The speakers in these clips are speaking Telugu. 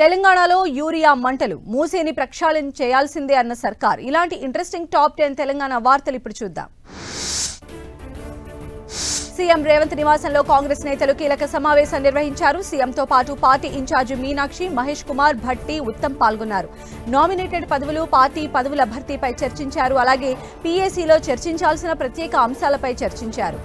తెలంగాణలో యూరియా మంటలు మూసేని ప్రక్షాళన చేయాల్సిందే అన్న సర్కార్. ఇలాంటి ఇంట్రెస్టింగ్ టాప్ టెన్ తెలంగాణ వార్తలు ఇప్పుడు చూద్దాం. సీఎం రేవంత్ నివాసంలో కాంగ్రెస్ నేతలు కీలక సమావేశం నిర్వహించారు. సీఎంతో పాటు పార్టీ ఇన్ఛార్జి మీనాక్షి మహేష్ కుమార్ భట్టి ఉత్తమ్ పాల్గొన్నారు. నామినేటెడ్ పదవులు పార్టీ పదవుల భర్తీపై చర్చించారు. అలాగే పీఏసీలో చర్చించాల్సిన ప్రత్యేక అంశాలపై చర్చించారు.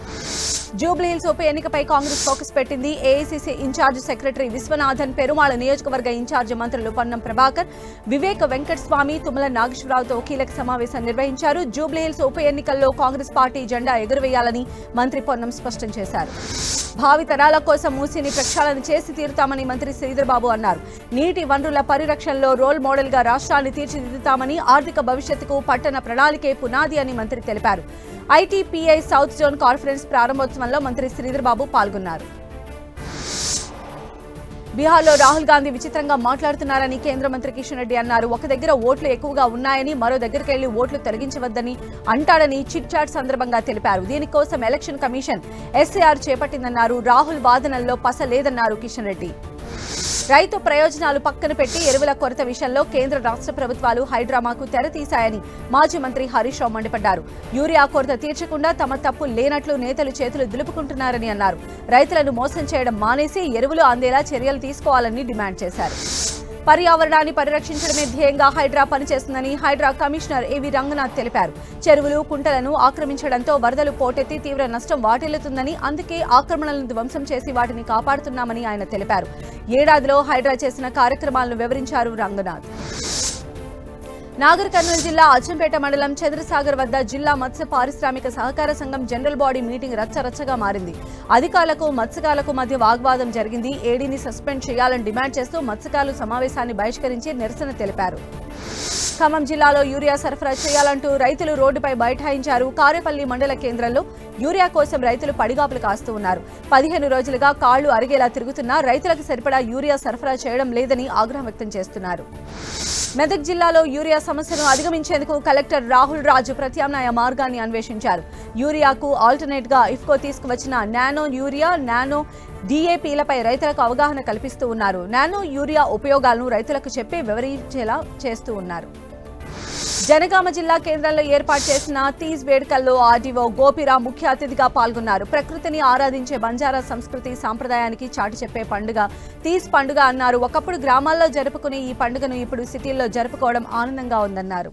జూబ్లీహిల్స్ ఉప ఎన్నికపై కాంగ్రెస్ ఫోకస్ పెట్టింది. AICC incharge secretary Viswanathan Perumala నియోజకవర్గ ఇన్ఛార్జ్ మంత్రులు పొన్నం ప్రభాకర్ వివేక్ వెంకటస్వామి తుమ్మల నాగేశ్వరరావుతో కీలక సమావేశం నిర్వహించారు. జూబ్లీహిల్స్ ఉప ఎన్నికల్లో కాంగ్రెస్ పార్టీ జెండా ఎగురవేయాలని మంత్రి పొన్నం స్పష్టం చేశారు. భావితరాల కోసం మూసిని ప్రక్షాళన చేసి తీరుతామని మంత్రి శ్రీధర్బాబు అన్నారు. నీటి వనరుల పరిరక్షణలో రోల్ మోడల్గా రాష్ట్రాన్ని తీర్చిదిద్దుతామని ఆర్థిక భవిష్యత్తుకు పట్టణ ప్రణాళికే పునాది అని మంత్రి తెలిపారు. ఐటీపీఐ సౌత్ జోన్ కాన్ఫరెన్స్ ప్రారంభోత్సవంలో మంత్రి శ్రీధర్బాబు పాల్గొన్నారు. బీహార్లో రాహుల్ గాంధీ విచిత్రంగా మాట్లాడుతున్నారని కేంద్ర మంత్రి కిషన్ రెడ్డి అన్నారు. ఒక దగ్గర ఓట్లు ఎక్కువగా ఉన్నాయని మరో దగ్గరికి వెళ్ళి ఓట్లు తొలగించవద్దని అంటాడని చిట్ చాట్ సందర్భంగా తెలిపారు. దీనికోసం ఎలక్షన్ కమిషన్ ఎస్ఏఆర్ చేపట్టిందన్నారు. రాహుల్ వాదనల్లో పస లేదన్నారు కిషన్ రెడ్డి. రైతు ప్రయోజనాలు పక్కన పెట్టి ఎరువుల కొరత విషయంలో కేంద్ర రాష్ట్ర ప్రభుత్వాలు హైడ్రామాకు తెరతీశాయని మాజీ మంత్రి హరీష్ రావు మండిపడ్డారు. యూరియా కొరత తీర్చకుండా తమ తప్పు లేనట్లు నేతలు చేతులు దులుపుకుంటున్నారని అన్నారు. రైతులను మోసం చేయడం మానేసి ఎరువులు అందేలా చర్యలు తీసుకోవాలని డిమాండ్ చేశారు. పర్యావరణాన్ని పరిరక్షించడమే ధ్యేయంగా హైడ్రా పనిచేస్తుందని హైడ్రా కమిషనర్ ఏవి రంగనాథ్ తెలిపారు. చెరువులు కుంటలను ఆక్రమించడంతో వరదలు పోటెత్తి తీవ్ర నష్టం వాటిల్లుతుందని అందుకే ఆక్రమణలను ధ్వంసం చేసి వాటిని కాపాడుతున్నామని ఆయన తెలిపారు. ఏడాదిలో హైడ్రా చేసిన కార్యక్రమాలను వివరించారు రంగనాథ్. నాగర్ కర్నూలు జిల్లా అచ్చంపేట మండలం చంద్రసాగర్ వద్ద జిల్లా మత్స్య పారిశ్రామిక సహకార సంఘం జనరల్ బాడీ మీటింగ్ రచ్చరచ్చగా మారింది. అధికారులకు మత్స్యకారులకు మధ్య వాగ్వాదం జరిగింది. ఏడీని సస్పెండ్ చేయాలని డిమాండ్ చేస్తూ మత్స్యకారులు సమావేశాన్ని బహిష్కరించి నిరసన తెలిపారు. ఖమ్మం జిల్లాలో యూరియా సరఫరా చేయాలంటూ రైతులు రోడ్డుపై బైఠాయించారు. కారేపల్లి మండల కేంద్రంలో యూరియా కోసం రైతులు పడిగాపులు కాస్తూ ఉన్నారు. పదిహేను రోజులుగా కాళ్ళు అరిగేలా తిరుగుతున్నా రైతులకు సరిపడా యూరియా సరఫరా చేయడం లేదని ఆగ్రహం వ్యక్తం చేస్తున్నారు. మెదక్ జిల్లాలో యూరియా సమస్యను అధిగమించేందుకు కలెక్టర్ రాహుల్ రాజు ప్రత్యామ్నాయ మార్గాన్ని అన్వేషించారు. యూరియాకు ఆల్టర్నేట్గా ఇఫ్కో తీసుకువచ్చిన నానో యూరియా నానో డిఏపీలపై రైతులకు అవగాహన కల్పిస్తూ ఉన్నారు. నానో యూరియా ఉపయోగాలను రైతులకు చెప్పి వివరించేలా చేస్తూ ఉన్నారు. జనగామ జిల్లా కేంద్రంలో ఏర్పాటు చేసిన తీజ్ వేడుకల్లో ఆర్డీఓ గోపిరా ముఖ్య అతిథిగా పాల్గొన్నారు. ప్రకృతిని ఆరాధించే బంజారా సంస్కృతి సాంప్రదాయానికి చాటి చెప్పే పండుగ తీజ్ పండుగ అన్నారు. ఒకప్పుడు గ్రామాల్లో జరుపుకునే ఈ పండుగను ఇప్పుడు సిటీల్లో జరుపుకోవడం ఆనందంగా ఉందన్నారు.